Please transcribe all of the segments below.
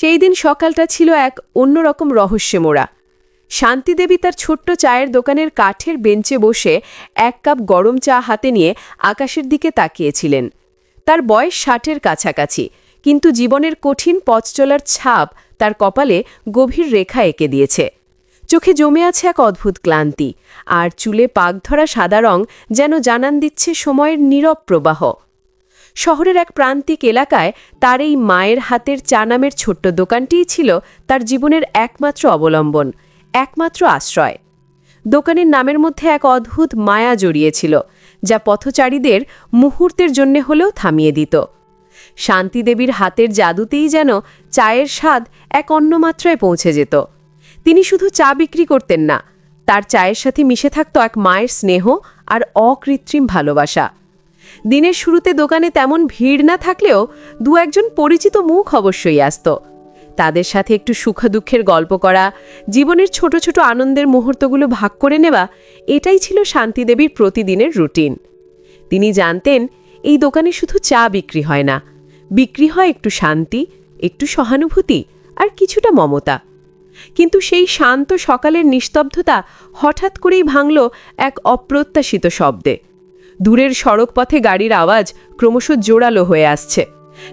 সেই দিন সকালটা ছিল এক অন্যরকম রহস্যে মোড়া শান্তিদেবী তার ছোট্ট চায়ের দোকানের কাঠের বেঞ্চে বসে এক কাপ গরম চা হাতে নিয়ে আকাশের দিকে তাকিয়েছিলেন। তার বয়স ষাটের কাছাকাছি, কিন্তু জীবনের কঠিন পথ চলার ছাপ তার কপালে গভীর রেখা এঁকে দিয়েছে। চোখে জমে আছে এক অদ্ভুত ক্লান্তি, আর চুলে পাক ধরা সাদা রং যেন জানান দিচ্ছে সময়ের নীরব প্রবাহ। শহরের এক প্রান্তিক এলাকায় তার এই মায়ের হাতের চা নামের ছোট্ট দোকানটিই ছিল তার জীবনের একমাত্র অবলম্বন, একমাত্র আশ্রয়। দোকানের নামের মধ্যে এক অদ্ভুত মায়া জড়িয়েছিল, যা পথচারীদের মুহূর্তের জন্য হলেও থামিয়ে দিত। শান্তিদেবীর হাতের জাদুতেই যেন চায়ের স্বাদ এক অন্য মাত্রায় পৌঁছে যেত। তিনি শুধু চা বিক্রি করতেন না, তার চায়ের সাথে মিশে থাকত এক মায়ের স্নেহ আর অকৃত্রিম ভালোবাসা। দিনের শুরুতে দোকানে তেমন ভিড় না থাকলেও দু একজন পরিচিত মুখ অবশ্যই আসত। তাদের সাথে একটু সুখ দুঃখের গল্প করা, জীবনের ছোট ছোট আনন্দের মুহূর্তগুলো ভাগ করে নেওয়া, এটাই ছিল শান্তিদেবীর প্রতিদিনের রুটিন। তিনি জানতেন, এই দোকানে শুধু চা বিক্রি হয় না। বিক্রি হয় একটু শান্তি, একটু সহানুভূতি আর কিছুটা মমতা। কিন্তু সেই শান্ত সকালের নিস্তব্ধতা হঠাৎ করেই ভাঙল এক অপ্রত্যাশিত শব্দে। দূরের সড়কপথে গাড়ির আওয়াজ ক্রমশ জোরালো হয়ে আসছে।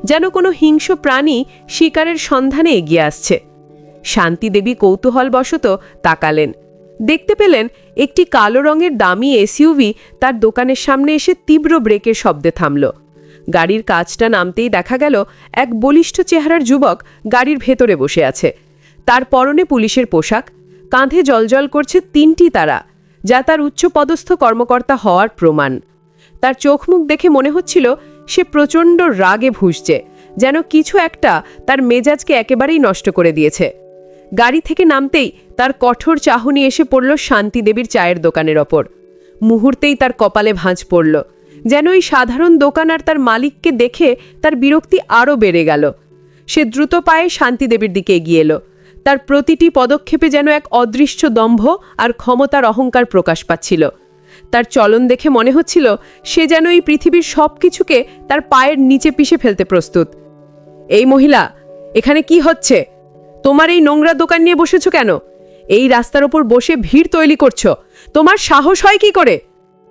যেন কোনো হিংস্র প্রাণী শিকারের সন্ধানে এগিয়ে আসছে। শান্তিদেবী কৌতূহলবশত তাকালেন। দেখতে পেলেন একটি কালো রঙের দামি এসইউভি তার দোকানের সামনে এসে তীব্র ব্রেকের শব্দে থামল। গাড়ির কাজটা নামতেই দেখা গেল এক বলিষ্ঠ চেহারার যুবক গাড়ির ভেতরে বসে আছে। তার পরনে পুলিশের পোশাক, কাঁধে জলজল করছে তিনটি তারা, যা তার উচ্চপদস্থ কর্মকর্তা হওয়ার প্রমাণ। তার চোখ মুখ দেখে মনে হচ্ছিল সে প্রচণ্ড রাগে ভুসছে, যেন কিছু একটা তার মেজাজকে একেবারেই নষ্ট করে দিয়েছে। গাড়ি থেকে নামতেই তার কঠোর চাহনি এসে পড়ল শান্তিদেবীর চায়ের দোকানের ওপর। মুহূর্তেই তার কপালে ভাঁজ পড়ল, যেন এই সাধারণ দোকান আর তার মালিককে দেখে তার বিরক্তি আরও বেড়ে গেল। সে দ্রুত পায়ে শান্তিদেবীর দিকে এগিয়ে এলো। তার প্রতিটি পদক্ষেপে যেন এক অদৃশ্য দম্ভ আর ক্ষমতার অহংকার প্রকাশ পাচ্ছিল। তার চলন দেখে মনে হচ্ছিল সে যেন এই পৃথিবীর সব কিছুকে তার পায়ের নিচে পিষে ফেলতে প্রস্তুত। এই মহিলা, এখানে কি হচ্ছে? তোমার এই নোংরা দোকান নিয়ে বসেছো কেন? এই রাস্তার ওপর বসে ভিড় তৈরি করছ। তোমার সাহস হয় কি করে?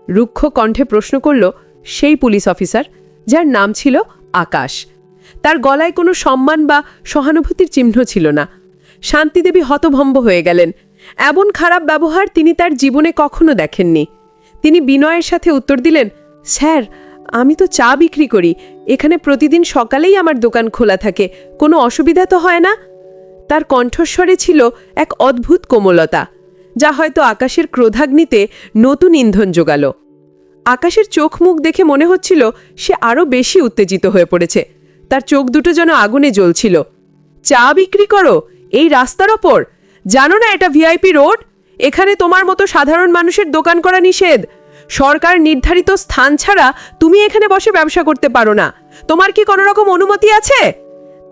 রুক্ষ কণ্ঠে প্রশ্ন করল সেই পুলিশ অফিসার, যার নাম ছিল আকাশ। তার গলায় কোনো সম্মান বা সহানুভূতির চিহ্ন ছিল না। শান্তিদেবী হতভম্ব হয়ে গেলেন। এমন খারাপ ব্যবহার তিনি তার জীবনে কখনো দেখেননি। তিনি বিনয়ের সাথে উত্তর দিলেন, স্যার, আমি তো চা বিক্রি করি। এখানে প্রতিদিন সকালেই আমার দোকান খোলা থাকে। কোনো অসুবিধা তো হয় না? তার কণ্ঠস্বরে ছিল এক অদ্ভুত কোমলতা, যা হয়তো আকাশের ক্রোধাগ্নিতে নতুন ইন্ধন জোগাল। আকাশের চোখ মুখ দেখে মনে হচ্ছিল সে আরও বেশি উত্তেজিত হয়ে পড়েছে। তার চোখ দুটো যেন আগুনে জ্বলছিল। চা বিক্রি করো? এই রাস্তার ওপর? জানো না এটা ভিআইপি রোড? এখানে তোমার মতো সাধারণ মানুষের দোকান করা নিষেধ। সরকার নির্ধারিত স্থান ছাড়া তুমি এখানে বসে ব্যবসা করতে পারো না। তোমার কি কোনো রকম অনুমতি আছে?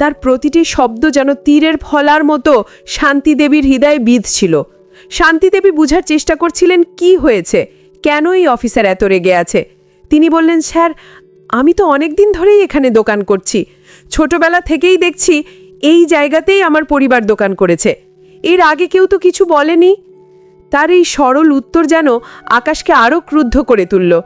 তার প্রতিটি শব্দ যেন তীরের ফলার মতো শান্তিদেবীর হৃদয়ে বিঁধছিল শান্তিদেবী বুঝার চেষ্টা করছিলেন কি হয়েছে, কেন এই অফিসার এত রেগে আছে? তিনি বললেন, স্যার, আমি তো অনেক দিন ধরেই এখানে দোকান করছি। ছোটবেলা থেকেই দেখছি এই জায়গাতেই আমার পরিবার দোকান করেছে। এর আগে কেউ তো কিছু বলেনি? তার এই সরল উত্তর যেন আকাশকে আরও ক্রুদ্ধ করে তুলল।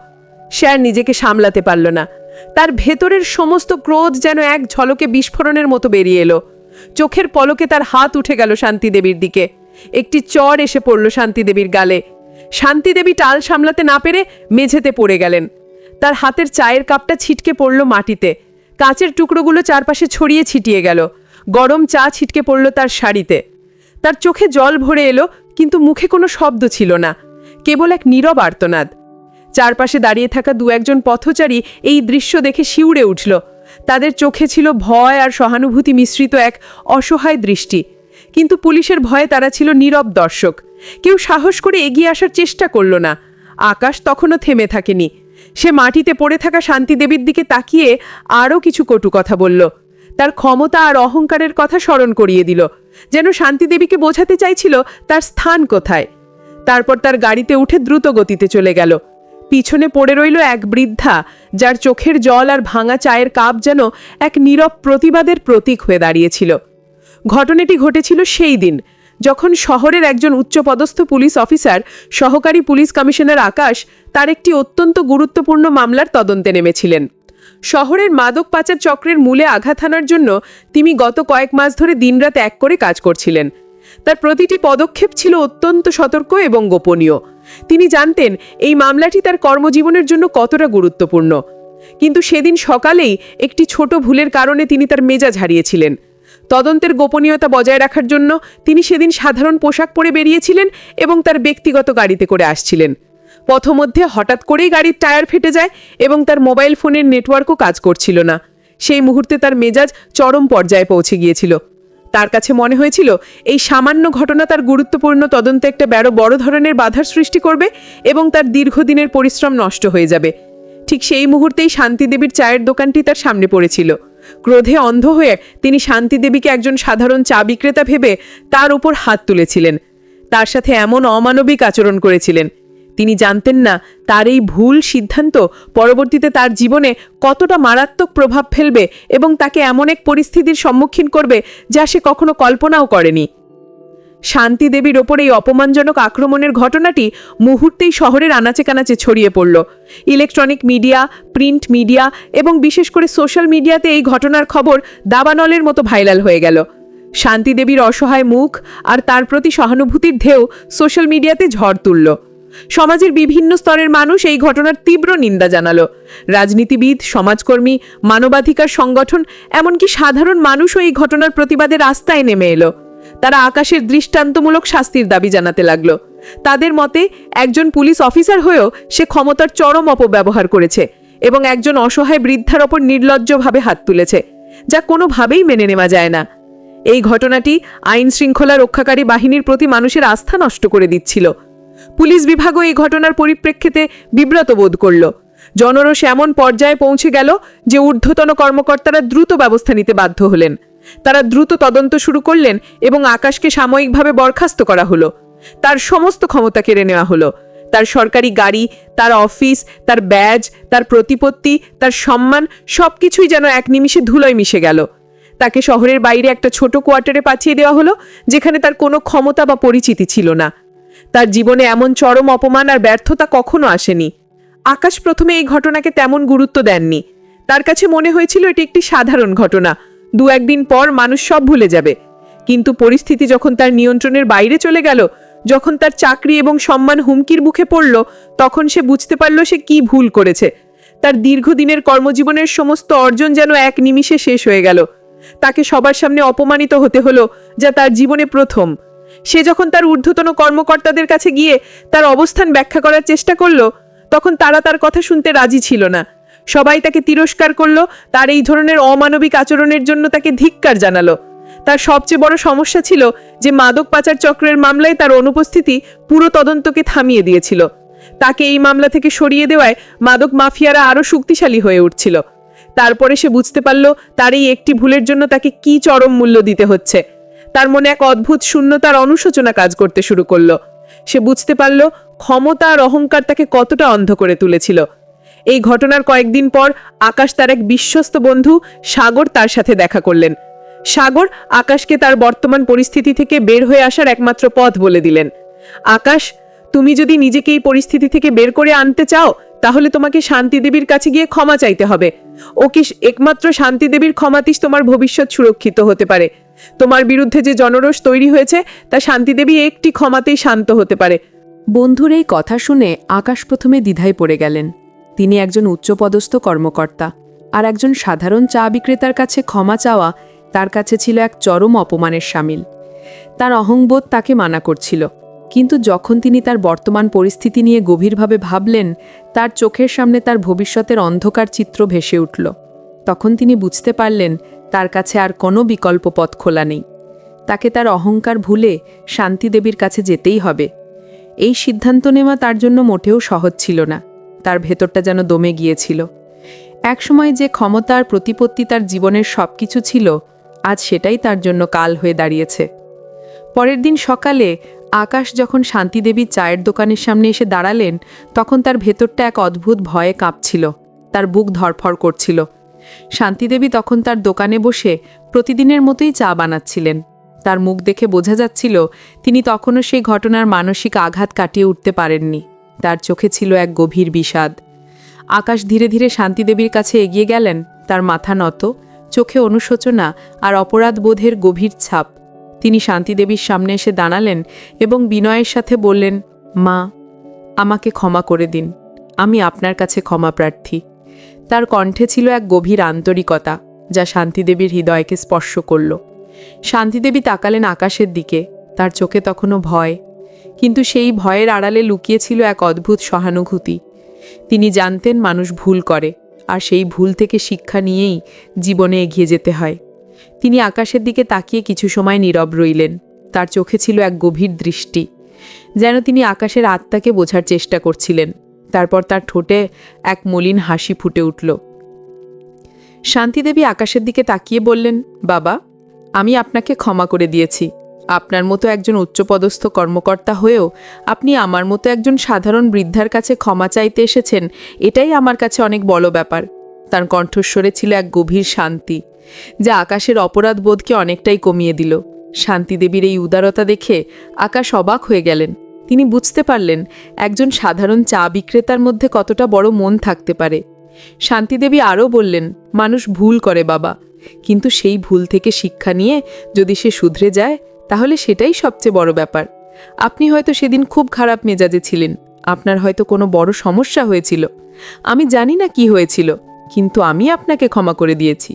সে আর নিজেকে সামলাতে পারল না। তার ভেতরের সমস্ত ক্রোধ যেন এক ঝলকে বিস্ফোরণের মতো বেরিয়ে এলো। চোখের পলকে তার হাত উঠে গেল শান্তিদেবীর দিকে। একটি চর এসে পড়ল শান্তিদেবীর গালে। শান্তিদেবী টাল সামলাতে না পেরে মেঝেতে পড়ে গেলেন। তার হাতের চায়ের কাপটা ছিটকে পড়ল মাটিতে। কাঁচের টুকরোগুলো চারপাশে ছড়িয়ে ছিটিয়ে গেল। গরম চা ছিটকে পড়ল তার শাড়িতে। তার চোখে জল ভরে এলো কিন্তু মুখে কোনো শব্দ ছিল না, কেবল এক নীরব আর্তনাদ। চারপাশে দাঁড়িয়ে থাকা দু একজন পথচারী এই দৃশ্য দেখে শিউড়ে উঠল। তাদের চোখে ছিল ভয় আর সহানুভূতি মিশ্রিত এক অসহায় দৃষ্টি। কিন্তু পুলিশের ভয়ে তারা ছিল নীরব দর্শক। কেউ সাহস করে এগিয়ে আসার চেষ্টা করল না। আকাশ তখনও থেমে থাকেনি। সে মাটিতে পড়ে থাকা শান্তিদেবীর দিকে তাকিয়ে আরও কিছু কটু কথা বলল। তার ক্ষমতা আর অহংকারের কথা স্মরণ করিয়ে দিল। যেন শান্তিদেবীকে বোঝাতে চাইছিল, তার স্থান কোথায়। তারপর তার গাড়িতে উঠে দ্রুত গতিতে চলে গেল। পিছনে পড়ে রইল এক বৃদ্ধা, যার চোখের জল আর ভাঙা চায়ের কাপ যেন এক নীরব প্রতিবাদের প্রতীক হয়ে দাঁড়িয়েছিল। ঘটনাটি ঘটেছিল সেই দিন, যখন শহরের একজন উচ্চপদস্থ পুলিশ অফিসার, সহকারী পুলিশ কমিশনার আকাশ, তার একটি অত্যন্ত গুরুত্বপূর্ণ মামলার তদন্তে নেমেছিলেন। শহরের মাদক পাচার চক্রের মূলে আঘাত হানার জন্য তিনি গত কয়েক মাস ধরে দিনরাত এক করে কাজ করছিলেন। তার প্রতিটি পদক্ষেপ ছিল অত্যন্ত সতর্ক এবং গোপনীয়। তিনি জানতেন এই মামলাটি তার কর্মজীবনের জন্য কতটা গুরুত্বপূর্ণ। কিন্তু সেদিন সকালেই একটি ছোট ভুলের কারণে তিনি তার মেজাজ হারিয়েছিলেন। তদন্তের গোপনীয়তা বজায় রাখার জন্য তিনি সেদিন সাধারণ পোশাক পরে বেরিয়েছিলেন এবং তার ব্যক্তিগত গাড়িতে করে আসছিলেন। পথমধ্যে হঠাৎ করেই গাড়ির টায়ার ফেটে যায় এবং তার মোবাইল ফোনের নেটওয়ার্কও কাজ করছিল না। সেই মুহূর্তে তার মেজাজ চরম পর্যায়ে পৌঁছে গিয়েছিল। তার কাছে মনে হয়েছিল, এই সামান্য ঘটনা তার গুরুত্বপূর্ণ তদন্তে একটা বড় বড় ধরনের বাধার সৃষ্টি করবে এবং তার দীর্ঘদিনের পরিশ্রম নষ্ট হয়ে যাবে। ঠিক সেই মুহূর্তেই শান্তিদেবীর চায়ের দোকানটি তার সামনে পড়েছিল। ক্রোধে অন্ধ হয়ে তিনি শান্তিদেবীকে একজন সাধারণ চা বিক্রেতা ভেবে তার উপর হাত তুলেছিলেন। তার সাথে এমন অমানবিক আচরণ করেছিলেন। তিনি জানতেন না তার এই ভুল সিদ্ধান্ত পরবর্তীতে তার জীবনে কতটা মারাত্মক প্রভাব ফেলবে এবং তাকে এমন এক পরিস্থিতির সম্মুখীন করবে যা সে কখনো কল্পনাও করেনি। শান্তি দেবীর ওপর এই অপমানজনক আক্রমণের ঘটনাটি মুহূর্তেই শহরের আনাচে কানাচে ছড়িয়ে পড়ল। ইলেকট্রনিক মিডিয়া, প্রিন্ট মিডিয়া এবং বিশেষ করে সোশ্যাল মিডিয়াতে এই ঘটনার খবর দাবানলের মতো ভাইরাল হয়ে গেল। শান্তি দেবীর অসহায় মুখ আর তার প্রতি সহানুভূতির ঢেউ সোশ্যাল মিডিয়াতে ঝড় তুলল। সমাজের বিভিন্ন স্তরের মানুষ এই ঘটনার তীব্র নিন্দা জানালো। রাজনীতিবিদ, সমাজকর্মী, মানবাধিকার সংগঠন, এমনকি সাধারণ মানুষও এই ঘটনার প্রতিবাদে রাস্তায় নেমে এলো। তারা আকাশের দৃষ্টান্তমূলক শাস্তির দাবি জানাতে লাগল। তাদের মতে, একজন পুলিশ অফিসার হয়েও সে ক্ষমতার চরম অপব্যবহার করেছে এবং একজন অসহায় বৃদ্ধার ওপর নির্লজ্জভাবে হাত তুলেছে, যা কোনোভাবেই মেনে নেওয়া যায় না। এই ঘটনাটি আইন শৃঙ্খলা রক্ষাকারী বাহিনীর প্রতি মানুষের আস্থা নষ্ট করে দিচ্ছিল। পুলিশ বিভাগও এই ঘটনার পরিপ্রেক্ষিতে বিব্রত বোধ করল। জনরোষ এমন পর্যায়ে পৌঁছে গেল যে ঊর্ধ্বতন কর্মকর্তারা দ্রুত ব্যবস্থা নিতে বাধ্য হলেন। তারা দ্রুত তদন্ত শুরু করলেন এবং আকাশকে সাময়িকভাবে বরখাস্ত করা হলো। তার সমস্ত ক্ষমতা কেড়ে নেওয়া হলো। তার সরকারি গাড়ি, তার অফিস, তার ব্যাজ, তার প্রতিপত্তি, তার সম্মান সবকিছুই যেন এক নিমিষে ধুলোয় মিশে গেল। তাকে শহরের বাইরে একটা ছোট কোয়ার্টারে পাঠিয়ে দেওয়া হলো, যেখানে তার কোনো ক্ষমতা বা পরিচিতি ছিল না। তার জীবনে এমন চরম অপমান আর ব্যর্থতা কখনো আসেনি। আকাশ প্রথমে এই ঘটনাকে তেমন গুরুত্ব দেননি। তার কাছে মনে হয়েছিল এটি একটি সাধারণ ঘটনা। দু একদিন পর মানুষ সব ভুলে যাবে। কিন্তু পরিস্থিতি যখন তার নিয়ন্ত্রণের বাইরে চলে গেল, যখন তার চাকরি এবং সম্মান হুমকির মুখে পড়ল, তখন সে বুঝতে পারল সে কি ভুল করেছে। তার দীর্ঘদিনের কর্মজীবনের সমস্ত অর্জন যেন এক নিমিষে শেষ হয়ে গেল। তাকে সবার সামনে অপমানিত হতে হলো, যা তার জীবনে প্রথম। সে যখন তার ঊর্ধ্বতন কর্মকর্তাদের কাছে গিয়ে তার অবস্থান ব্যাখ্যা করার চেষ্টা করল, তখন তারা তার কথা শুনতে রাজি ছিল না। সবাই তাকে তিরস্কার করল, তার এই ধরনের অমানবিক আচরণের জন্য তাকে ধিক্কার জানালো। তার সবচেয়ে বড় সমস্যা ছিল যে মাদক পাচার চক্রের মামলায় তার অনুপস্থিতি পুরো তদন্তকে থামিয়ে দিয়েছিল। তাকে এই মামলা থেকে সরিয়ে দেওয়ায় মাদক মাফিয়ারা আরও শক্তিশালী হয়ে উঠছিল। তারপরে সে বুঝতে পারল তার এই একটি ভুলের জন্য তাকে কি চরম মূল্য দিতে হচ্ছে। তার মনে এক অদ্ভুত শূন্যতার অনুশোচনা কাজ করতে শুরু করল। সে বুঝতে পারল ক্ষমতা আর অহংকার তাকে কতটা অন্ধ করে তুলেছিল। এই ঘটনার কয়েকদিন পর আকাশ তার এক বিশ্বস্ত বন্ধু সাগর তার সাথে দেখা করলেন। সাগর আকাশকে তার বর্তমান পরিস্থিতি থেকে বের হয়ে আসার একমাত্র পথ বলে দিলেন। আকাশ, তুমি যদি নিজেকে এই পরিস্থিতি থেকে বের করে আনতে চাও, তাহলে তোমাকে শান্তি দেবীর কাছে গিয়ে ক্ষমা চাইতে হবে। ও কি একমাত্র শান্তি দেবীর ক্ষমাতিস তোমার ভবিষ্যৎ সুরক্ষিত হতে পারে। তোমার বিরুদ্ধে যে জনরোষ তৈরি হয়েছে, তা শান্তিদেবী একটি ক্ষমাতেই শান্ত হতে পারে। বন্ধুর এই কথা শুনে আকাশ প্রথমে দ্বিধায় পড়ে গেলেন। তিনি একজন উচ্চপদস্থ কর্মকর্তা আর একজন সাধারণ চা বিক্রেতার কাছে ক্ষমা চাওয়া তার কাছে ছিল এক চরম অপমানের সামিল। তার অহংবোধ তাকে মানা করছিল, কিন্তু যখন তিনি তার বর্তমান পরিস্থিতি নিয়ে গভীরভাবে ভাবলেন, তার চোখের সামনে তার ভবিষ্যতের অন্ধকার চিত্র ভেসে উঠল। তখন তিনি বুঝতে পারলেন তার কাছে আর কোনো বিকল্প পথ খোলা নেই। তাকে তার অহংকার ভুলে শান্তিদেবীর কাছে যেতেই হবে। এই সিদ্ধান্ত নেওয়া তার জন্য মোটেও সহজ ছিল না। তার ভেতরটা যেন দমে গিয়েছিল। একসময় যে ক্ষমতা আর প্রতিপত্তি তার জীবনের সব কিছু ছিল, আজ সেটাই তার জন্য কাল হয়ে দাঁড়িয়েছে। পরের দিন সকালে আকাশ যখন শান্তিদেবীর চায়ের দোকানের সামনে এসে দাঁড়ালেন, তখন তার ভেতরটা এক অদ্ভুত ভয়ে কাঁপছিল। তার বুক ধরফর করছিল। শান্তিদেবী তখন তার দোকানে বসে প্রতিদিনের মতোই চা বানাচ্ছিলেন। তার মুখ দেখে বোঝা যাচ্ছিল, তিনি তখনও সেই ঘটনার মানসিক আঘাত কাটিয়ে উঠতে পারেননি। তার চোখে ছিল এক গভীর বিষাদ। আকাশ ধীরে ধীরে শান্তিদেবীর কাছে এগিয়ে গেলেন, তার মাথা নত, চোখে অনুশোচনা আর অপরাধ বোধের গভীর ছাপ। তিনি শান্তিদেবীর সামনে এসে দাঁড়ালেন এবং বিনয়ের সাথে বললেন, মা, আমাকে ক্ষমা করে দিন। আমি আপনার কাছে ক্ষমা প্রার্থী। তার কণ্ঠে ছিল এক গভীর আন্তরিকতা, যা শান্তিদেবীর হৃদয়কে স্পর্শ করল। শান্তিদেবী তাকালেন আকাশের দিকে, তার চোখে তখনও ভয়, কিন্তু সেই ভয়ের আড়ালে লুকিয়েছিল এক অদ্ভুত সহানুভূতি। তিনি জানতেন মানুষ ভুল করে, আর সেই ভুল থেকে শিক্ষা নিয়েই জীবনে এগিয়ে যেতে হয়। তিনি আকাশের দিকে তাকিয়ে কিছু সময় নীরব রইলেন। তার চোখে ছিল এক গভীর দৃষ্টি, যেন তিনি আকাশের আত্মাকে বোঝার চেষ্টা করছিলেন। তারপর তার ঠোঁটে এক মলিন হাসি ফুটে উঠল। শান্তিদেবী আকাশের দিকে তাকিয়ে বললেন, বাবা, আমি আপনাকে ক্ষমা করে দিয়েছি। আপনার মতো একজন উচ্চপদস্থ কর্মকর্তা হয়েও আপনি আমার মতো একজন সাধারণ বৃদ্ধার কাছে ক্ষমা চাইতে এসেছেন, এটাই আমার কাছে অনেক বড় ব্যাপার। তার কণ্ঠস্বরে ছিল এক গভীর শান্তি, যা আকাশের অপরাধ বোধকে অনেকটাই কমিয়ে দিল। শান্তিদেবীর এই উদারতা দেখে আকাশ অবাক হয়ে গেলেন। তিনি বুঝতে পারলেন একজন সাধারণ চা বিক্রেতার মধ্যে কতটা বড় মন থাকতে পারে। শান্তিদেবী আরও বললেন, মানুষ ভুল করে বাবা, কিন্তু সেই ভুল থেকে শিক্ষা নিয়ে যদি সে শুধরে যায়, তাহলে সেটাই সবচেয়ে বড় ব্যাপার। আপনি হয়তো সেদিন খুব খারাপ মেজাজে ছিলেন, আপনার হয়তো কোনো বড় সমস্যা হয়েছিল। আমি জানি না কি হয়েছিল, কিন্তু আমি আপনাকে ক্ষমা করে দিয়েছি।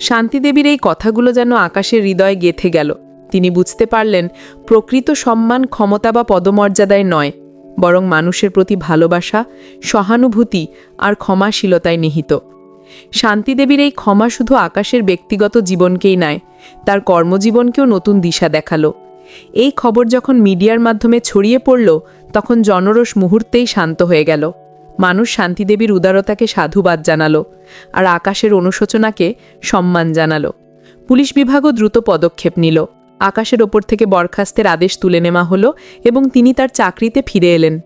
শান্তিদেবীর এই কথাগুলো যেন আকাশের হৃদয়ে গেথে গেল। তিনি বুঝতে পারলেন, প্রকৃত সম্মান ক্ষমতা বা পদমর্যাদায় নয়, বরং মানুষের প্রতি ভালোবাসা, সহানুভূতি আর ক্ষমাশীলতায় নিহিত। শান্তিদেবীর এই ক্ষমা শুধু আকাশের ব্যক্তিগত জীবনকেই নয়, তার কর্মজীবনকেও নতুন দিশা দেখাল। এই খবর যখন মিডিয়ার মাধ্যমে ছড়িয়ে পড়ল, তখন জনরস মুহূর্তেই শান্ত হয়ে গেল। মানুষ শান্তিদেবীর উদারতাকে সাধুবাদ জানালো আর আকাশের অনুশোচনাকে সম্মান জানালো। পুলিশ বিভাগও দ্রুত পদক্ষেপ নিল। আকাশের ওপর থেকে বরখাস্তের আদেশ তুলে নেওয়া হলো এবং তিনি তার চাকরিতে ফিরে এলেন।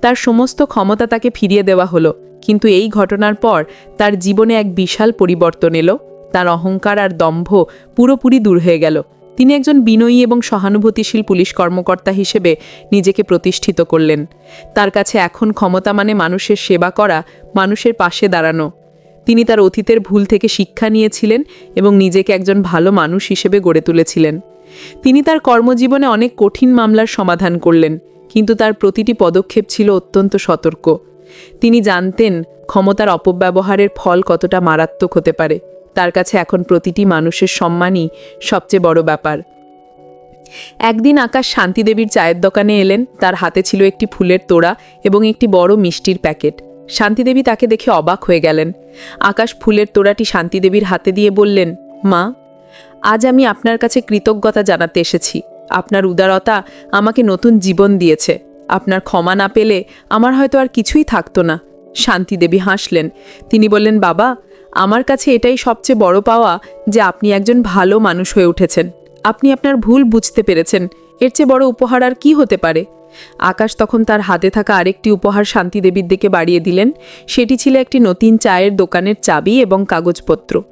তার সমস্ত ক্ষমতা তাকে ফিরিয়ে দেওয়া হলো। কিন্তু এই ঘটনার পর তার জীবনে এক বিশাল পরিবর্তন এলো। তার অহংকার আর দম্ভ পুরোপুরি দূর হয়ে গেল। তিনি একজন বিনয়ী এবং সহানুভূতিশীল পুলিশ কর্মকর্তা হিসেবে নিজেকে প্রতিষ্ঠিত করলেন। তার কাছে এখন ক্ষমতা মানে মানুষের সেবা করা, মানুষের পাশে দাঁড়ানো। তিনি তার অতীতের ভুল থেকে শিক্ষা নিয়েছিলেন এবং নিজেকে একজন ভালো মানুষ হিসেবে গড়ে তুলেছিলেন। তিনি তার কর্মজীবনে অনেক কঠিন মামলার সমাধান করলেন, কিন্তু তার প্রতিটি পদক্ষেপ ছিল অত্যন্ত সতর্ক। তিনি জানতেন ক্ষমতার অপব্যবহারের ফল কতটা মারাত্মক হতে পারে। তার কাছে এখন প্রতিটি মানুষের সম্মানই সবচেয়ে বড় ব্যাপার। একদিন আকাশ শান্তিদেবীর চায়ের দোকানে এলেন, তার হাতে ছিল একটি ফুলের তোড়া এবং একটি বড় মিষ্টির প্যাকেট। শান্তিদেবী তাকে দেখে অবাক হয়ে গেলেন। আকাশ ফুলের তোড়াটি শান্তিদেবীর হাতে দিয়ে বললেন, মা, আজ আমি আপনার কাছে কৃতজ্ঞতা জানাতে এসেছি। আপনার উদারতা আমাকে নতুন জীবন দিয়েছে। আপনার ক্ষমা না পেলে আমার হয়তো আর কিছুই থাকতো না। শান্তিদেবী হাসলেন। তিনি বললেন, বাবা, আমার কাছে এটাই সবচেয়ে বড় পাওয়া যে আপনি একজন ভালো মানুষ হয়ে উঠেছেন। আপনি আপনার ভুল বুঝতে পেরেছেন। এর চেয়ে বড় উপহার আর কি হতে পারে? আকাশ তখন তার হাতে থাকা আরেকটি উপহার শান্তিদেবীর দিকে বাড়িয়ে দিলেন। সেটি ছিল একটি নতুন চায়ের দোকানের চাবি এবং কাগজপত্র।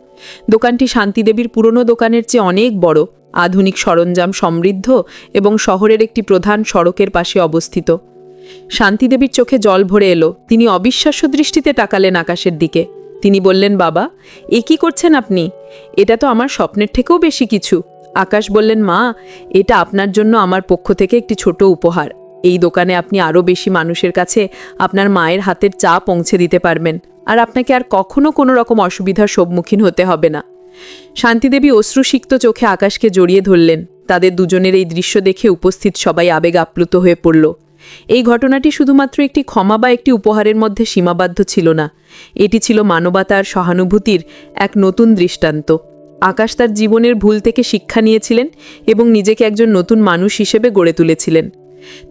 দোকানটি শান্তিদেবীর পুরনো দোকানের চেয়ে অনেক বড়, আধুনিক সরঞ্জাম সমৃদ্ধ এবং শহরের একটি প্রধান সড়কের পাশে অবস্থিত। শান্তিদেবীর চোখে জল ভরে এলো। তিনি অবিশ্বাস্য দৃষ্টিতে তাকালেন আকাশের দিকে। তিনি বললেন, বাবা, এ কি করছেন আপনি? এটা তো আমার স্বপ্নের থেকেও বেশি কিছু। আকাশ বললেন, মা, এটা আপনার জন্য আমার পক্ষ থেকে একটি ছোট উপহার। এই দোকানে আপনি আরও বেশি মানুষের কাছে আপনার মায়ের হাতের চা পৌঁছে দিতে পারবেন। আর আপনাকে আর কখনো কোনো রকম অসুবিধার সম্মুখীন হতে হবে না। শান্তিদেবী অশ্রুসিক্ত চোখে আকাশকে জড়িয়ে ধরলেন। তাদের দুজনের এই দৃশ্য দেখে উপস্থিত সবাই আবেগ আপ্লুত হয়ে পড়ল। এই ঘটনাটি শুধুমাত্র একটি ক্ষমা বা একটি উপহারের মধ্যে সীমাবদ্ধ ছিল না। এটি ছিল মানবতার সহানুভূতির এক নতুন দৃষ্টান্ত। আকাশ তার জীবনের ভুল থেকে শিক্ষা নিয়েছিলেন এবং নিজেকে একজন নতুন মানুষ হিসেবে গড়ে তুলেছিলেন।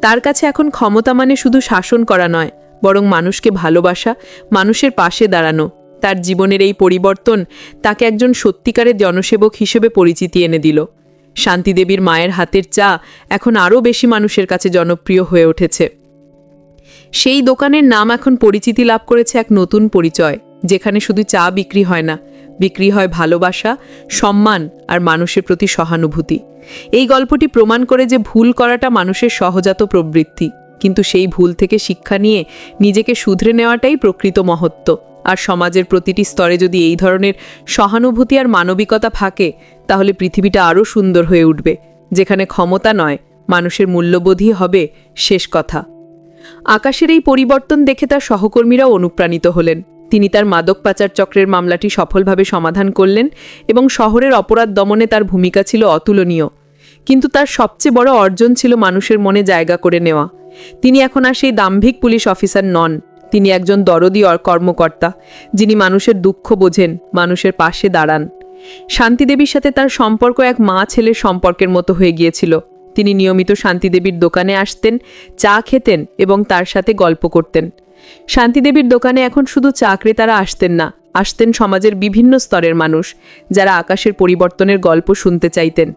তার কাছে এখন ক্ষমতা মানে শুধু শাসন করা নয়, বরং মানুষকে ভালোবাসা, মানুষের পাশে দাঁড়ানো। তার জীবনের এই পরিবর্তন তাকে একজন সত্যিকারের জনসেবক হিসেবে পরিচিতি এনে দিল। শান্তিদেবীর মায়ের হাতের চা এখন আরও বেশি মানুষের কাছে জনপ্রিয় হয়ে উঠেছে। সেই দোকানের নাম এখন পরিচিতি লাভ করেছে এক নতুন পরিচয়, যেখানে শুধু চা বিক্রি হয় না, বিক্রি হয় ভালোবাসা, সম্মান আর মানুষের প্রতি সহানুভূতি। এই গল্পটি প্রমাণ করে যে ভুল করাটা মানুষের সহজাত প্রবৃত্তি, কিন্তু সেই ভুল থেকে শিক্ষা নিয়ে নিজেকে শুধরে নেওয়াটাই প্রকৃত মহত্ব। আর সমাজের প্রতিটি স্তরে যদি এই ধরনের সহানুভূতি আর মানবিকতা থাকে, তাহলে পৃথিবীটা আরও সুন্দর হয়ে উঠবে, যেখানে ক্ষমতা নয়, মানুষের মূল্যবোধই হবে শেষ কথা। আকাশের এই পরিবর্তন দেখে তার সহকর্মীরাও অনুপ্রাণিত হলেন। তিনি তার মাদক পাচার চক্রের মামলাটি সফলভাবে সমাধান করলেন এবং শহরের অপরাধ দমনে তার ভূমিকা ছিল অতুলনীয়। কিন্তু তার সবচেয়ে বড় অর্জন ছিল মানুষের মনে জায়গা করে নেওয়া। তিনি এখন আর সেই দাম্ভিক পুলিশ অফিসার নন। তিনি একজন দরদি কর্মকর্তা, যিনি মানুষের দুঃখ বোঝেন, মানুষের পাশে দাঁড়ান। শান্তিদেবীর সাথে তার সম্পর্ক এক মা ছেলের সম্পর্কের মতো হয়ে গিয়েছিল। তিনি নিয়মিত শান্তিদেবীর দোকানে আসতেন, চা খেতেন এবং তার সাথে গল্প করতেন। শান্তিদেবীর দোকানে এখন শুধু চা ক্রেতারা আসতেন না, আসতেন সমাজের বিভিন্ন স্তরের মানুষ, যারা আকাশের পরিবর্তনের গল্প শুনতে চাইতেন।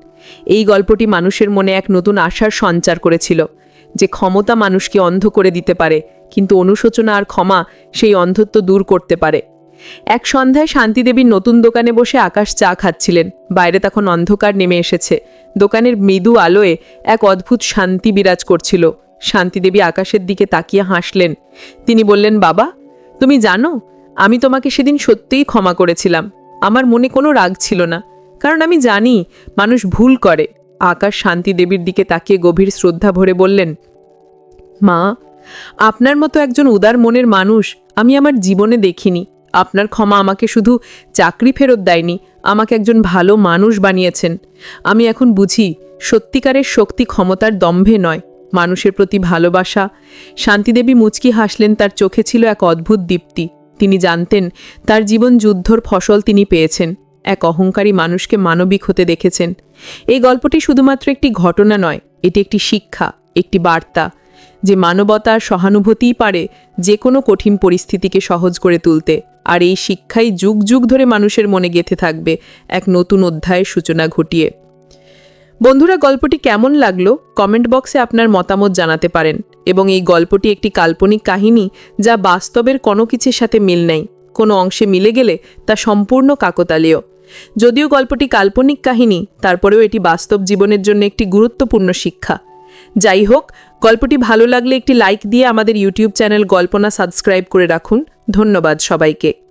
এই গল্পটি মানুষের মনে এক নতুন আশার সঞ্চার করেছিল, যে ক্ষমতা মানুষকে অন্ধ করে দিতে পারে, কিন্তু অনুশোচনা আর ক্ষমা সেই অন্ধত্ব দূর করতে পারে। এক সন্ধ্যায় শান্তিদেবীর নতুন দোকানে বসে আকাশ চা খাচ্ছিলেন, বাইরে তখন অন্ধকার নেমে এসেছে, দোকানের মৃদু আলোয় এক অদ্ভুত শান্তি বিরাজ করছিল। শান্তিদেবী আকাশের দিকে তাকিয়ে হাসলেন। তিনি বললেন, বাবা, তুমি জানো, আমি তোমাকে সেদিন সত্যিই ক্ষমা করেছিলাম। আমার মনে কোনো রাগ ছিল না, কারণ আমি জানি মানুষ ভুল করে। আকাশ শান্তিদেবীর দিকে তাকিয়ে গভীর শ্রদ্ধা ভরে বললেন, মা, আপনার মতো একজন উদার মনের মানুষ আমি আমার জীবনে দেখিনি। আপনার ক্ষমা আমাকে শুধু চাকরি ফেরত দেয়নি, আমাকে একজন ভালো মানুষ বানিয়েছেন। আমি এখন বুঝি, সত্যিকারের শক্তি ক্ষমতার দম্ভে নয়। মানুষের প্রতি ভালোবাসা। শান্তিদেবী মুচকি হাসলেন, তার চোখে ছিল এক অদ্ভুত দীপ্তি। তিনি জানতেন, তার জীবন যুদ্ধর ফসল তিনি পেয়েছেন। এক অহংকারী মানুষকে মানবিক হতে দেখেছেন। এই গল্পটি শুধুমাত্র একটি ঘটনা নয়, এটি একটি শিক্ষা, একটি বার্তা, যে মানবতা আর সহানুভূতিই পারে যে কোনো কঠিন পরিস্থিতিকে সহজ করে তুলতে। আর এই শিক্ষাই যুগ যুগ ধরে মানুষের মনে গেঁথে থাকবে, এক নতুন অধ্যায়ের সূচনা ঘটিয়ে। বন্ধুরা, গল্পটি কেমন লাগল? কমেন্ট বক্সে আপনার মতামত জানাতে পারেন। এবং এই গল্পটি একটি কাল্পনিক কাহিনী যা বাস্তবের কোনো কিছুর সাথে মিল নেই। কোনো অংশে মিলে গেলে তা সম্পূর্ণ কাকতালীয়। যদিও গল্পটি কাল্পনিক কাহিনী, তারপরেও এটি বাস্তব জীবনের জন্য একটি গুরুত্বপূর্ণ শিক্ষা। যাই হোক, গল্পটি ভালো লাগলে একটি লাইক দিয়ে আমাদের ইউটিউব চ্যানেল গল্পনা সাবস্ক্রাইব করে রাখুন। ধন্যবাদ সবাইকে।